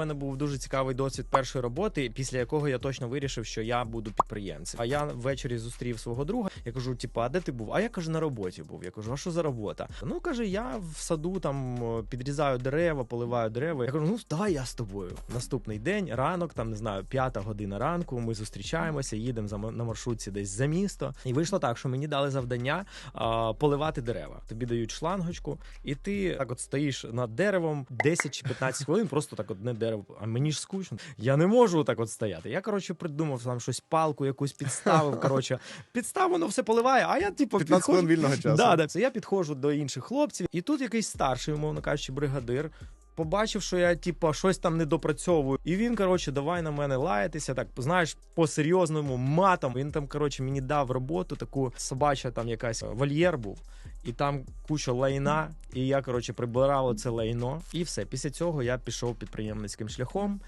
У мене був дуже цікавий досвід першої роботи, після якого я точно вирішив, що я буду підприємцем. А я ввечері зустрів свого друга. Я кажу: типу, а де ти був? А я кажу, на роботі був. Я кажу, а що за робота? Ну каже, я в саду там підрізаю дерева, поливаю дерева. Я кажу, ну давай я з тобою. Наступний день, ранок, там не знаю, п'ята година ранку. Ми зустрічаємося, їдемо на маршрутці десь за місто. І вийшло так, що мені дали завдання а, поливати дерева. Тобі дають шлангочку, і ти так от стоїш над деревом 10 чи 15 хвилин, просто так одне дерево. А мені ж скучно. Я не можу так от стояти. Я коротше придумав там щось палку, якусь підставив. Коротше, підстав воно все поливає. А я типу 15 підходжу- вільного часу. Да, да. Я підходжу до інших хлопців, і тут якийсь старший, умовно кажучи, бригадир. Побачив, що я типу, щось там не допрацьовую, і він коротше, давай на мене лаятися. Так знаєш, по серйозному матом. Він там коротше мені дав роботу, таку собача там якась вольєр був, і там куча лайна. І я коротше прибирав це лайно, і все. Після цього я пішов підприємницьким шляхом.